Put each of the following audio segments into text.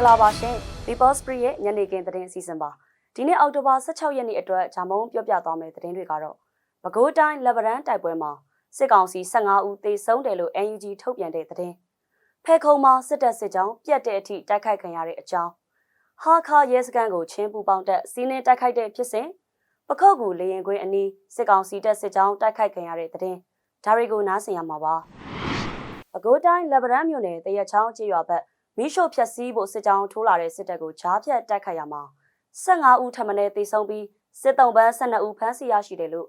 ္ဂလာပါရှင် People Spree ရဲ့ညနေခင်းသတင်းအစီအစဉ်ပါဒီနေ့အောက်တိုဘာ16ရက်နေ့အတွက်ဂျာမုံပြောပြသွားမယ့်သတင်းတွေကတော့ပဲခူးတိုင်းလက်ဗရန်တိုက်ပွဲမှာစစ်ကောင်စီ15ဦးသေဆုံးတယ်လို့ NUG ထုတ်ပြန်တဲ့သတင်းဖဲခုံမှာစစ်တပ်စစ်ကြောင်းပြတ်တဲ့အထိတိုက်ခိုက်ခံရတဲ့အကြောင်းဟာခါရဲစခန်းကိုချင်းပူပေါင်းတက်စီးနှင်းတိုက်ခိုက်တဲ့ဖြစ်စဉ်ပခုတ်ကူလေရင်ကွင်းအနီးစစ်ကောင်စီတပ်စစ်ကြောင်းတိုက်ခိုက်ခံရတဲ့သတင်းဒါတွေကိုနားဆင်ရမှာပါပဲခူးတိုင်းလက်ဗရန်မြို့နယ်တရချောင်းကျေးရွာဘက် မိရှို့ဖြက်စီးဖို့စစ်ကြောင်းထိုးလာတဲ့စစ်တပ်ကိုဂျားဖြတ်တိုက်ခိုက်ရမှာ15ဦးထပ်မံသေဆုံးပြီးစစ်တုံးပန်း12ဦးဖမ်းဆီးရရှိတယ်လို့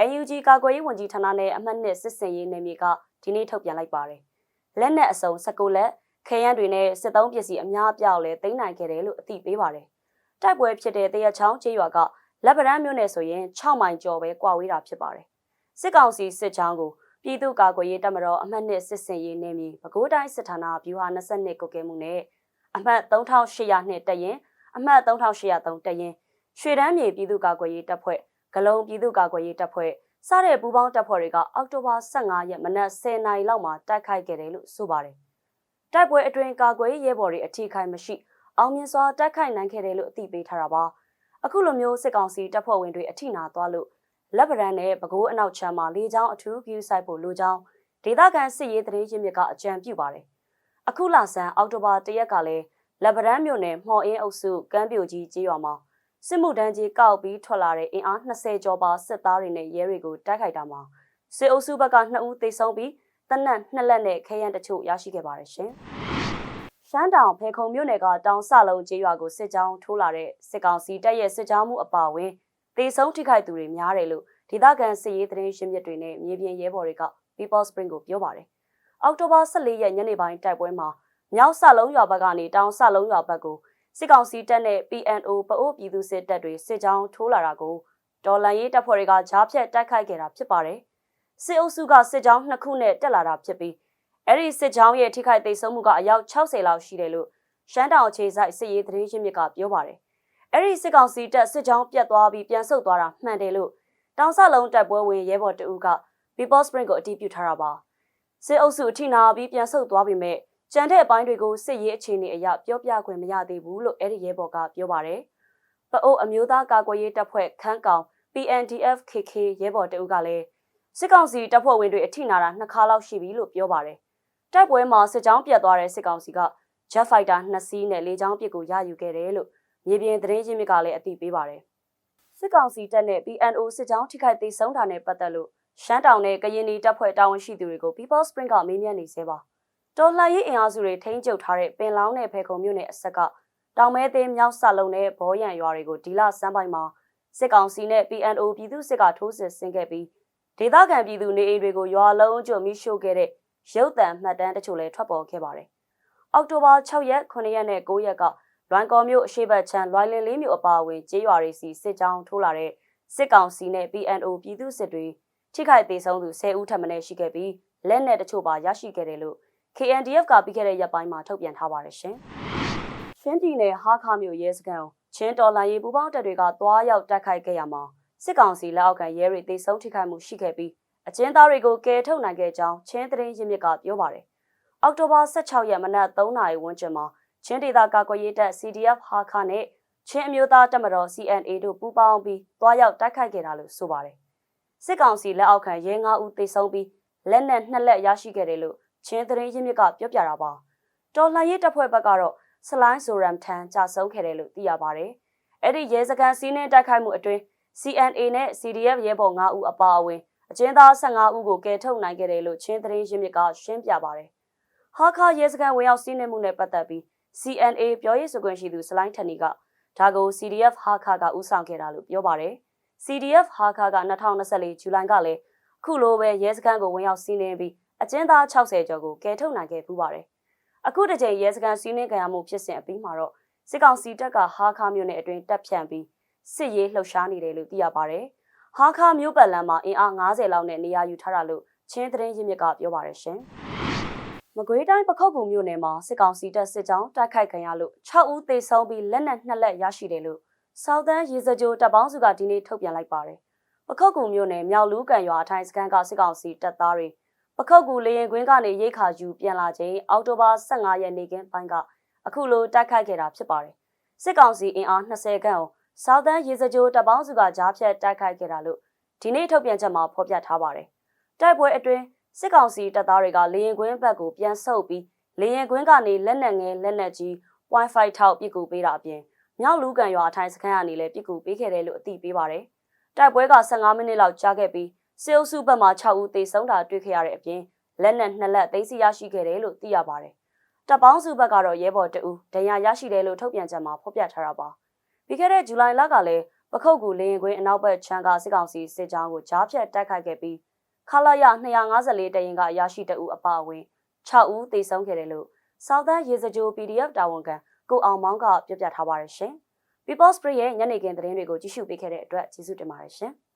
AUG ကာကွယ်ရေးဝန်ကြီးဌာနနဲ့အမှတ်နှစ်စစ်စင်ရေးနယ်မြေကဒီနေ့ထုတ်ပြန်လိုက်ပါတယ်။လက်နက်အစုံ16လက်ခဲယမ်းတွေနဲ့စစ်သုံးပစ္စည်းအများအပြားကိုလည်းသိမ်းနိုင်ခဲ့တယ်လို့အသိပေးပါတယ်။တိုက်ပွဲဖြစ်တဲ့တရချောင်းကျေးရွာကလက်ဗရန်မြို့နယ်ဆိုရင်6မိုင်ကျော်ပဲကွာဝေးတာဖြစ်ပါတယ်။စစ်ကောင်စီစစ်ကြောင်းကို ပြည်သူ့ကာကွယ်ရေးတပ်မတော်အမှတ်နှစ်စစ်စင်ရေးနယ်မြေပဲခူးတိုင်းစစ်ဌာနဗျူဟာ22ကုတ်ကဲမှုနဲ့အမှတ်3800နှစ်တရင်အမှတ်3803တရင်ရွှေတန်းမြေပြည်သူ့ကာကွယ်ရေးတပ်ဖွဲ့ဂလုံပြည်သူ့ကာကွယ်ရေးတပ်ဖွဲ့စတဲ့ပူးပေါင်းတပ်ဖွဲ့တွေကအောက်တိုဘာ15ရက်မနက်10:00နာရီလောက်မှာတိုက်ခိုက်ခဲ့တယ်လို့ဆိုပါတယ်။တိုက်ပွဲအတွင်းကာကွယ်ရေးရဲဘော်တွေအထိခိုက်မရှိအောင်မြင်စွာတိုက်ခိုက်နိုင်ခဲ့တယ်လို့အသိပေးထားတာပါ။အခုလိုမျိုးစစ်ကောင်စီတပ်ဖွဲ့ဝင်တွေအထိနာသွားလို့ လက်ဗရန်နဲ့ပဲခူးအနောက်ချမ်းမှာလေကြောင်းအထူးဂယူဆိုင်ဖို့လိုကြောင်းဒေသခံစစ်ရေးသတင်းရင်းမြစ်ကအကြံပြုပါတယ်။အခုလဆန်းအောက်တိုဘာ၁ရက်ကလည်းလက်ဗရန်မြို့နယ်မှော်အင်းအုပ်စုကမ်းပြိုကြီးကျေးရွာမှာစစ်မှုတန်းကြီးကောက်ပြီးထွက်လာတဲ့အင်အား20ကျော်ပါစစ်သားတွေနဲ့ရဲတွေကိုတိုက်ခိုက်တာမှာစစ်အုပ်စုဘက်က2ဦးသေဆုံးပြီးတနက်2လက်နဲ့ခဲယမ်းတချို့ရရှိခဲ့ပါတယ်ရှင်။ရှမ်းတောင်ဖေခုံမြို့နယ်ကတောင်ဆလုံးကျေးရွာကိုစစ်ကြောင်းထိုးလာတဲ့စစ်ကောင်စီတပ်ရဲ့စစ်ကြောင်းမှုအပါအဝင် သေဆုံးထိခိုက်သူတွေများတယ်လို့ဒေသခံစစ်ရေးသတင်းရှင်းပြတွေနဲ့မြေပြင်ရဲဘော်တွေက People Spring ကိုပြောပါတယ်။အောက်တိုဘာ14ရက်ညနေပိုင်းတိုက်ပွဲမှာမြောက်ဆလုံးရွာဘက်ကနေတောင်ဆလုံးရွာဘက်ကိုစစ်ကောင်စီတပ်နဲ့ PNO ပအိုးပြည်သူစစ်တပ်တွေစစ်ကြောင်းထိုးလာတာကိုဒေါ်လန်ရေးတပ်ဖွဲ့တွေကဂျားဖြတ်တိုက်ခိုက်ခဲ့တာဖြစ်ပါတယ်။စစ်အုပ်စုကစစ်ကြောင်းနှစ်ခုနဲ့တက်လာတာဖြစ်ပြီးအဲ့ဒီစစ်ကြောင်းရဲ့ထိခိုက်သိမ်းဆုံးမှုကအယောက်60လောက်ရှိတယ်လို့ရှမ်းတောင်အခြေစိုက်စစ်ရေးသတင်းရင်းမြစ်ကပြောပါတယ်။ အဲ့ဒီစစ်ကောင်စီတပ်စစ်ကြောင်းပြတ်သွားပြီးပြန်ဆုတ်သွားတာမှန်တယ်လို့တောင်ဆလုံးတပ်ပွဲဝင်ရဲဘော်တအူးက People Spring ကိုအတည်ပြုထားတာပါ။စစ်အုပ်စုအထိနာပြီးပြန်ဆုတ်သွားပြီမဲ့ကြံတဲ့အပိုင်းတွေကိုစစ်ရေးအခြေအနေအရပြောပြခွင့်မရသေးဘူးလို့အဲ့ဒီရဲဘော်ကပြောပါတယ်။ပအိုးအမျိုးသားကာကွယ်ရေးတပ်ဖွဲ့ခန်းကောင် PNDF KK ရဲဘော်တအုပ်ကလည်းစစ်ကောင်စီတပ်ဖွဲ့ဝင်တွေအထိနာတာနှစ်ခါလောက်ရှိပြီလို့ပြောပါတယ်။တိုက်ပွဲမှာစစ်ကြောင်းပြတ်သွားတဲ့စစ်ကောင်စီက Jet Fighter 2စီးနဲ့လေကြောင်းပစ်ကိုရယူခဲ့တယ်လို့ မြေပြင်သတင်းရင်းမြစ်ကလည်းအသိပေးပါတယ်။စစ်ကောင်စီတပ်နဲ့ PNO စစ်ကြောင်းထိခိုက်သေးဆုံးတာနဲ့ပတ်သက်လို့ရှမ်းတောင်နဲ့ကရင်ပြည်တပ်ဖွဲ့တာဝန်ရှိသူတွေကို People Spring ကမေးမြန်းနေသေးပါတော်လှန်ရေးအင်အားစုတွေထိန်းချုပ်ထားတဲ့ပင်လောင်းနဲ့ဖေခုံမြို့နယ်အဆက်ကတောင်မဲသေးမြောက်ဆလုံးနဲ့ဘောရံရွာတွေကိုဒီလစမ်းပိုင်းမှာစစ်ကောင်စီနဲ့ PNO ပြည်သူစစ်ကထိုးစစ်ဆင်ခဲ့ပြီးဒေသခံပြည်သူနေအိမ်တွေကိုရွာလုံးအကျမိရှို့ခဲ့တဲ့ရုပ်တံမှတ်တမ်းတချို့လည်းထွက်ပေါ်ခဲ့ပါတယ်။အောက်တိုဘာ6ရက်9ရက်နဲ့9ရက်က လွိုင်ကော်မြို့အရှိတ်ချမ်းလွိုင်လင်လေးမြို့အပါအဝင်ကျေးရွာတွေစီစစ်ကြောင်းထိုးလာတဲ့စစ်ကောင်စီနဲ့ PNO ပြည်သူစစ်တွေထိခိုက်သေးဆုံးသူ10ဦးထပ်မံရှိခဲ့ပြီးလက်နက်တချို့ပါရရှိခဲ့တယ်လို့ KNDF ကပြီးခဲ့တဲ့ရက်ပိုင်းမှာထုတ်ပြန်ထားပါတယ်ရှင်။ရှင်းပြည်နယ်ဟာခါမြို့ရဲစခန်းချင်းတော်လိုင်းရေးပူပေါင်းတပ်တွေကတွားရောက်တိုက်ခိုက်ခဲ့ရမှာစစ်ကောင်စီလက်အောက်ခံရဲတွေတေဆုံးထိခိုက်မှုရှိခဲ့ပြီးအကျဉ်းသားတွေကိုကယ်ထုတ်နိုင်ခဲ့ကြောင်းချင်းသတင်းရင်းမြစ်ကပြောပါတယ်။အောက်တိုဘာ16ရက်မနက်3နာရီဝန်းကျင်မှာ ချင်းဒေသကာကွယ်ရေးတပ် CDF ဟာခါနဲ့ချင်းအမျိုးသားတပ်မတော် CNA တို့ပူးပေါင်းပြီးတွားရောက်တိုက်ခိုက်ခဲ့တာလို့ဆိုပါတယ်။စစ်ကောင်စီလက်အောက်ခံရဲ9ဦးတေဆုံးပြီးလက်နက်2လက်ရရှိခဲ့တယ်လို့ချင်းသတင်းရင်းမြစ်ကပြောပြတာပါတော်လှန်ရေးတပ်ဖွဲ့ဘက်ကတော့စလိုင်းဆိုရမ်ထန်ကြာဆုံးခဲ့တယ်လို့သိရပါတယ်အဲ့ဒီရဲစခန်းစီးနှင်းတိုက်ခိုက်မှုအတွင်း CNA နဲ့ CDF ရဲဘော်9ဦးအပါအဝင်အကျဉ်းသား15ဦးကိုကယ်ထုတ်နိုင်ခဲ့တယ်လို့ချင်းသတင်းရင်းမြစ်ကရှင်းပြပါတယ်ဟာခါရဲစခန်းဝင်ရောက်စီးနှင်းမှုနဲ့ပတ်သက်ပြီး CNA ပြောရေးဆိုခွင့်ရှိသူစလိုင်းထန်နီကဒါကို CDF ဟာခါကဦးဆောင်ခဲ့တာလို့ပြောပါတယ် CDF ဟာခါက2024ဇူလိုင်ကလည်းခုလိုပဲရဲစခန်းကိုဝင်ရောက်စီးနှင်းပြီးအကျဉ်းသား60ကျော်ကိုကယ်ထုတ်နိုင်ခဲ့ပူးပါတယ်။အခုတစ်ချိန်ရဲစခန်းစီးနှင်းခံရမှုဖြစ်စဉ်အပြီးမှာတော့စစ်ကောင်စီတပ်ကဟာခါမြို့နယ်အတွင်းတပ်ဖြန့်ပြီးစစ်ရေးလှုပ်ရှားနေတယ်လို့သိရပါတယ်။ဟာခါမြို့ပတ်လမ်းမှာအင်အား90လောက်နဲ့နေရာယူထားတာလို့ချင်းသတင်းရင်းမြစ်ကပြောပါတယ်ရှင်။ မကွေးတိုင်းပခုတ်ကူမြို့နယ်မှာစစ်ကောင်စီတပ်စစ်ကြောင်းတိုက်ခိုက်ခံရလို့6ဦးသေဆုံးပြီးလက်နက်2လက်ရရှိတယ်လို့စောက်တန်းရေစကြိုတပ်ပေါင်းစုကဒီနေ့ထုတ်ပြန်လိုက်ပါတယ်။ပခုတ်ကူမြို့နယ်မြောက်လူးကန်ရွာအထိုင်စခန်းကစစ်ကောင်စီတပ်သားတွေပခုတ်ကူလေရင်ကွင်းကနေရိတ်ခါယူပြန်လာချိန်အောက်တိုဘာ15ရက်နေ့ကပိုင်းကအခုလိုတိုက်ခိုက်ခဲ့တာဖြစ်ပါတယ်စစ်ကောင်စီအင်အား20ခန့်ကိုစောက်တန်းရေစကြိုတပ်ပေါင်းစုကကြားဖြတ်တိုက်ခိုက်ခဲ့တာလို့ဒီနေ့ထုတ်ပြန်ချက်မှာဖော်ပြထားပါတယ်တိုက်ပွဲအတွင်း စစ်ကောင်စီတပ်သားတွေကလေရင်ကွင်းဘက်ကိုပြန်ဆုတ်ပြီးလေရင်ကွင်းကနေလက်နက်ငယ်လက်နက်ကြီး Wi-Fi ထောက်ပစ်ကူပေးတာအပြင်မြောက်လူကန်ရွာအထိုင်စခန်းကနေလည်းပစ်ကူပေးခဲ့တယ်လို့အသိပေးပါတယ်တိုက်ပွဲက15မိနစ်လောက်ကြာခဲ့ပြီးစစ်အုပ်စုဘက်မှ6ဦးသေဆုံးတာတွေ့ခဲ့ရတဲ့အပြင်လက်နက်နှစ်လက်သိမ်းဆည်းရရှိခဲ့တယ်လို့သိရပါတယ်တပ်ပေါင်းစုဘက်ကတော့ရဲဘော်တအူဒဏ်ရာရရှိတယ်လို့ထုတ်ပြန်ချက်မှာဖော်ပြထားတာပါပြီးခဲ့တဲ့ဇူလိုင်လကလည်းပခုတ်ကူလေရင်ကွင်းအနောက်ဘက်ချမ်းကစစ်ကောင်စီစစ်ကြောင်းကိုကြားဖြတ်တိုက်ခိုက်ခဲ့ပြီး ခလာရ254တရင်ကရရှိတအူအပါအဝင်6ဦးသေဆုံးခဲ့တယ်လို့ Southern ရေစကြို PDF တာဝန်ခံကိုအောင်မောင်းကပြပြထားပါတယ်ရှင်။ People's Free ရဲ့ညနေခင်းသတင်းတွေကိုကြည့်ရှုပေးခဲ့တဲ့အတွက်ကျေးဇူးတင်ပါတယ်ရှင်။